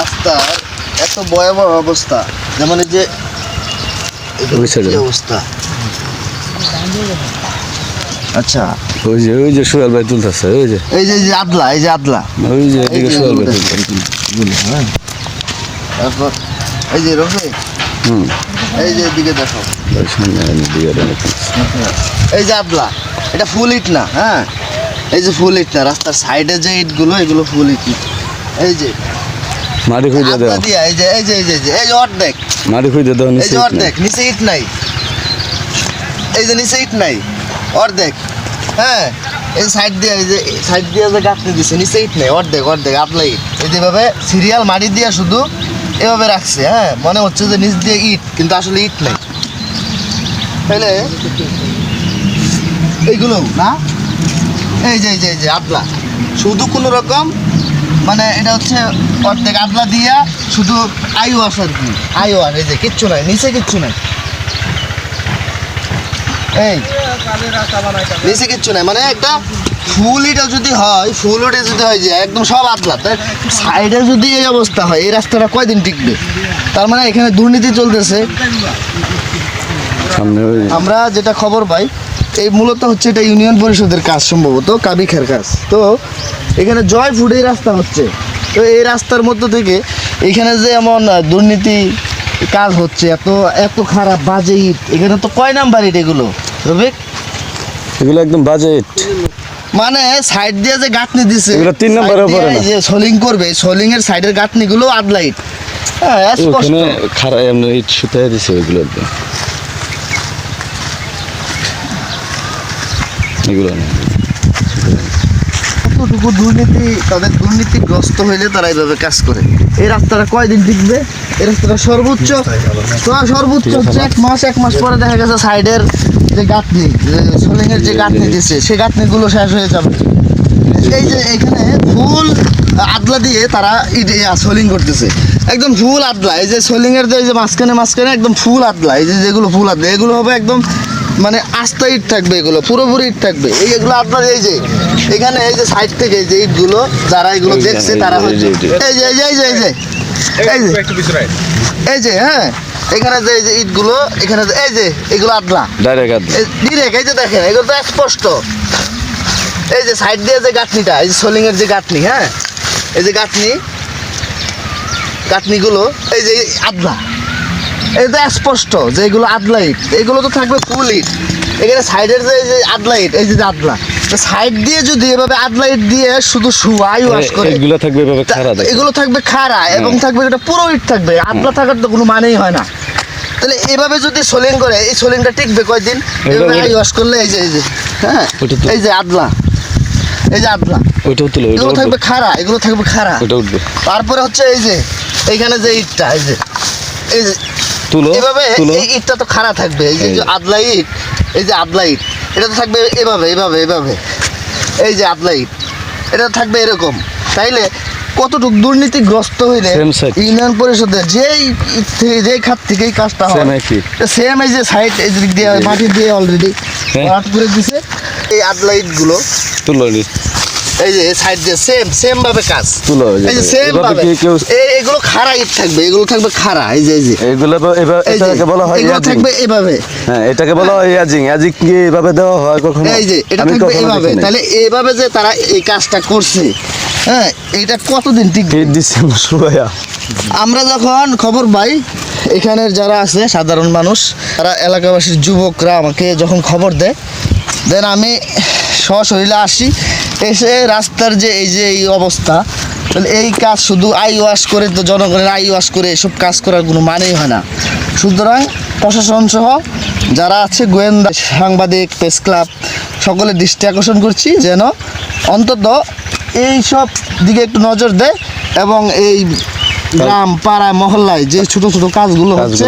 রাস্তার এত ভয়াবহ অবস্থা। যেমন এই যে। অবস্থা? আচ্ছা। ওই যে ওই যে সোহেল ভাই তুলতেছে ওই যে। এই যে এই আদলা এই যে আদলা। ওই যে এদিকে সোহেল ভাই তুলতেছে। হ্যাঁ। তারপর এই যে হুম। এই যে এদিকে দেখো। এই যে আদলা এটা ফুল ইট না হ্যাঁ? এই যে ফুল ইট না রাস্তার সাইডে যে ইটগুলো এগুলো ফুল ইট। এই যে মাটি খুঁজে দাও। এই যে এই যে এই যে এই যে অর্ধেক। মাটি খুঁজে দাও এই নিচে অর্ধেক নিচে ইট নাই। এই যে নিচে ইট নাই অর্ধেক। হ্যাঁ এই সাইড দিয়ে এই যে সাইড দিয়ে যে গাঁথনি দিছে নিচে ইট নেই অর্ধেক অর্ধেক আপলা ইট। এই যেভাবে সিরিয়াল মাটি দিয়ে শুধু এভাবে রাখছে হ্যাঁ? মনে হচ্ছে যে নিচ দিয়ে ইট কিন্তু আসলে ইট নেই। তাহলে এইগুলো না? এই যে এই যে এই যে আদলা। শুধু কোনো রকম মানে এটা হচ্ছে অর্ধেক আদলা দিয়া শুধু আই ওয়াশ আর কি আই ওয়াশ এই যে কিচ্ছু নাই নিচে কিচ্ছু নাই। এই নিচে কিচ্ছু নাই মানে একটা ফুল এটা যদি হয় ফুল ওটা যদি হয় যে একদম সব আদলা তাই সাইডে যদি এই অবস্থা হয় এই রাস্তাটা কয়দিন টিকবে? তার মানে এখানে দুর্নীতি চলতেছে। আমরা যেটা খবর পাই এই মূলত হচ্ছে এটা ইউনিয়ন পরিষদের কাজ সম্ভবত কাবিখের কাজ। তো এখানে জয় ফুড এই রাস্তা হচ্ছে। তো এই রাস্তার মধ্য থেকে এখানে যে এমন দুর্নীতি কাজ হচ্ছে এত এত খারাপ বাজে ইট এখানে তো কয় নাম্বার ইট এগুলো? রবিক এগুলো একদম বাজেট মানে সাইড দিয়ে যে গাঁথনি দিছে এগুলো তিন নাম্বারের উপরে। যে সোলিং করবে সোলিং এর সাইডের গাঁথনিগুলো আদলা ইট। হ্যাঁ স্পষ্ট। খারাপ এমনি ইট সুতায় দিছে এগুলো একদম। এগুলো কতটুকু দুর্নীতি তাদের দুর্নীতিগ্রস্ত হইলে তারা এইভাবে কাজ করে? এই রাস্তাটা কয়দিন টিকবে? এই রাস্তাটা সর্বোচ্চ সর্বোচ্চ হচ্ছে এক মাস এক মাস পরে দেখা গেছে সাইডের যে গাঁথনি সোলিংয়ের যে গাঁথনি দিচ্ছে সেই গাঁথনিগুলো শেষ হয়ে যাবে। এই যে এখানে ফুল আদলা দিয়ে তারা সোলিং করতেছে। একদম ফুল আদলা। এই যে সোলিং এর যে যে মাঝখানে মাঝখানে একদম ফুল আদলা। এই যে যেগুলো ফুল আদলা এগুলো হবে একদম মানে আস্তা ইট থাকবে এগুলো পুরোপুরি ইট থাকবে এই এগুলো আপনার এই যে এখানে এই যে সাইড থেকে এই যে ইটগুলো যারা এগুলো দেখছে তারা এই যে, এই যে। এই যে এই যে এই যে এই যে হ্যাঁ এখানে যে এই যে ইটগুলো এখানে যে- এই যে এগুলো আদলা ডাইরেক্ট ডিরেক্ট এই যে দেখেন এগুলো তো স্পষ্ট এই যে সাইড দিয়ে যে গাঁথনিটা এই যে সোলিং এর যে গাঁথনি হ্যাঁ এই যে গাঁথনি গাঁথনিগুলো এই যে আদলা তো স্পষ্ট যে এগুলো আদলা ইট এগুলো তো থাকবে ফুল ইট এখানে সাইডের যে যে আদলা ইট এই যে আদলা। সাইড দিয়ে যদি এভাবে আদলা ইট দিয়ে শুধু শুয়াই ওয়াশ করে এগুলো থাকবে এভাবে খারাপ এগুলো থাকবে খাড়া এবং থাকবে এটা পুরো ইট থাকবে। আদলা থাকার তো কোনো মানেই হয় না। তাহলে এভাবে যদি সোলিং করে এই সোলিংটা টিকবে কয়দিন? এভাবে আই ওয়াশ করলে এই যে এই যে হ্যাঁ এই যে আদলা। এই যে আদলা। ওইটাও তুলো এগুলো থাকবে খাড়া এগুলো থাকবে খাড়া। ওইটা উঠবে। তারপরে হচ্ছে এই যে এইখানে যে ইটটা এই যে এই যে তুলো এভাবে এই ইটটা তো খাড়া থাকবে এই যে এই যে। যে। আদলা ইট এই যে আদলা ইট এটা তো থাকবে এভাবে এভাবে এভাবে। এই যে আদলা ইট এটা থাকবে এরকম। তাইলে কতটুকু দুর্নীতিগ্রস্ত হইলে. ইউনিয়ন পরিষদের যেই যেই খাত থেকে এই কাজটা হয়। সেম এই যে সাইড এই দিক দিয়ে মাটি দিয়ে অলরেডি করে দিছে। এই আদলা ইটগুলো তুলো এই যে সাইড দিয়ে সেম সেম ভাবে কাজ। এই যে সেম এভাবে ভাবে। এগুলো খাড়া ইট থাকবে এগুলো থাকবে খাড়া এই যে এই যে। এগুলো এটাকে বলা হয় এগুলো থাকবে এভাবে। হ্যাঁ এটাকে বলা হয় ইয়াজিং। ইয়াজিং কি এভাবে দেওয়া হয় কখনো? এই যে এটা থাকবে এভাবে। তাহলে এইভাবে যে তারা এই কাজটা করছে হ্যাঁ এটা কতদিন টিকবে? ডিসেম্বর শুরুয়া আমরা যখন খবর পাই এখানের যারা আছে সাধারণ মানুষ তারা এলাকাবাসীর যুবকরা আমাকে যখন খবর দেয় দেন আমি সশরীরে আসি এসে রাস্তার যে এই যে এই অবস্থা তাহলে এই কাজ শুধু আই ওয়াশ করে তো জনগণের আই ওয়াশ করে এসব কাজ করার কোনো মানেই হয় না। সুতরাং প্রশাসন সহ যারা আছে গোয়েন্দা সাংবাদিক প্রেস ক্লাব সকলের দৃষ্টি আকর্ষণ করছি যেন অন্তত এই সব দিকে একটু নজর দেয় এবং এই গ্রাম পাড়া মহল্লায় যে ছোট ছোট কাজগুলো হচ্ছে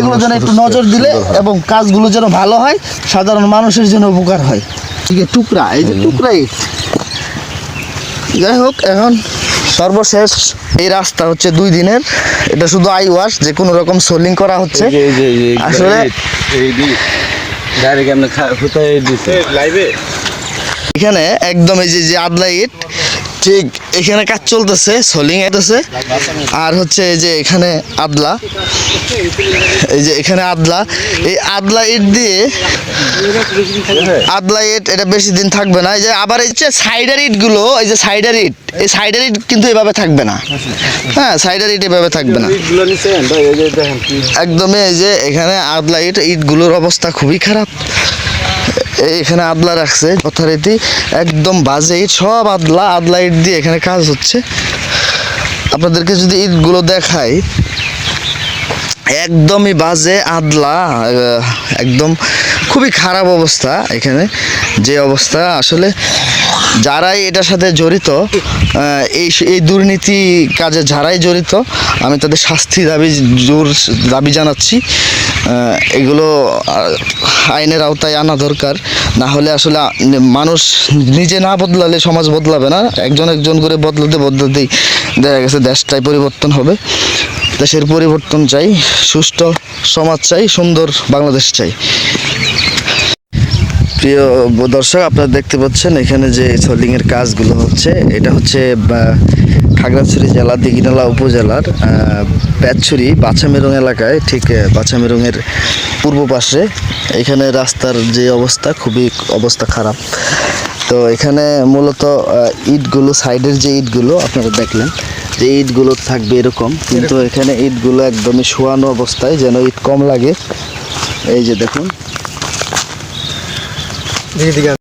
এগুলো যেন একটু নজর দিলে এবং কাজগুলো যেন ভালো হয় সাধারণ মানুষের জন্য উপকার হয়। ঠিক আছে টুকরা এই যে টুকরাই যাই হোক এখন সর্বশেষ এই রাস্তা হচ্ছে দুই দিনের। এটা শুধু আই ওয়াশ যে কোনো রকম সোলিং করা হচ্ছে। আসলে এখানে একদম এই যে যে আদলা ইট ঠিক, এখানে কাজ চলতেছে, সোলিং এতেছে আর হচ্ছে এই যে এখানে আদলা। এই যে এখানে আদলা। এই আদলা ইট দিয়ে, আদলা ইট, এটা বেশি দিন থাকবে না। এই যে আবার এই যে সাইডার ইটগুলো এই যে সাইডার ইট, এই সাইডার ইট কিন্তু এভাবে থাকবে না। হ্যাঁ সাইডার ইট এভাবে থাকবে না। ইটগুলো একদমই এই যে এখানে আদলা ইট, ইটগুলোর অবস্থা খুবই খারাপ। এখানে আদলা রাখছে যথারীতি একদম বাজে ইট সব আদলা আদলা ইট দিয়ে এখানে কাজ হচ্ছে। আপনাদেরকে যদি ইটগুলো দেখাই, একদমই বাজে, আদলা একদম খুবই খারাপ অবস্থা এখানে। যে অবস্থা, আসলে যারাই এটার সাথে জড়িত এই এই দুর্নীতি কাজে যারাই জড়িত, আমি তাদের শাস্তি দাবি, জোর দাবি জানাচ্ছি। এগুলো আইনের আওতায় আনা দরকার। না হলে আসলে মানুষ নিজে না বদলালে সমাজ বদলাবে না। একজন একজন করে বদলাতে বদলাতেই দেখা গেছে দেশটাই পরিবর্তন হবে। দেশের পরিবর্তন চাই, সুষ্ঠু সমাজ চাই, সুন্দর বাংলাদেশ চাই। প্রিয় দর্শক, আপনারা দেখতে পাচ্ছেন এখানে যে সোল্ডিং এর কাজগুলো হচ্ছে, এটা হচ্ছে খাগড়াছড়ি জেলা, দিঘিনালা উপজেলার পেতছড়ি বাছামেরং এলাকায়, ঠিক বাছামেরংয়ের পূর্ব পাশে। এখানে রাস্তার যে অবস্থা, খুবই অবস্থা খারাপ। তো এখানে মূলত ইটগুলো, সাইডের যে ইটগুলো, আপনারা দেখলেন, যে ইটগুলো থাকবে এরকম, কিন্তু এখানে ইটগুলো একদমই শোয়ানো অবস্থায় যেন ইট কম লাগে। এই যে দেখুন।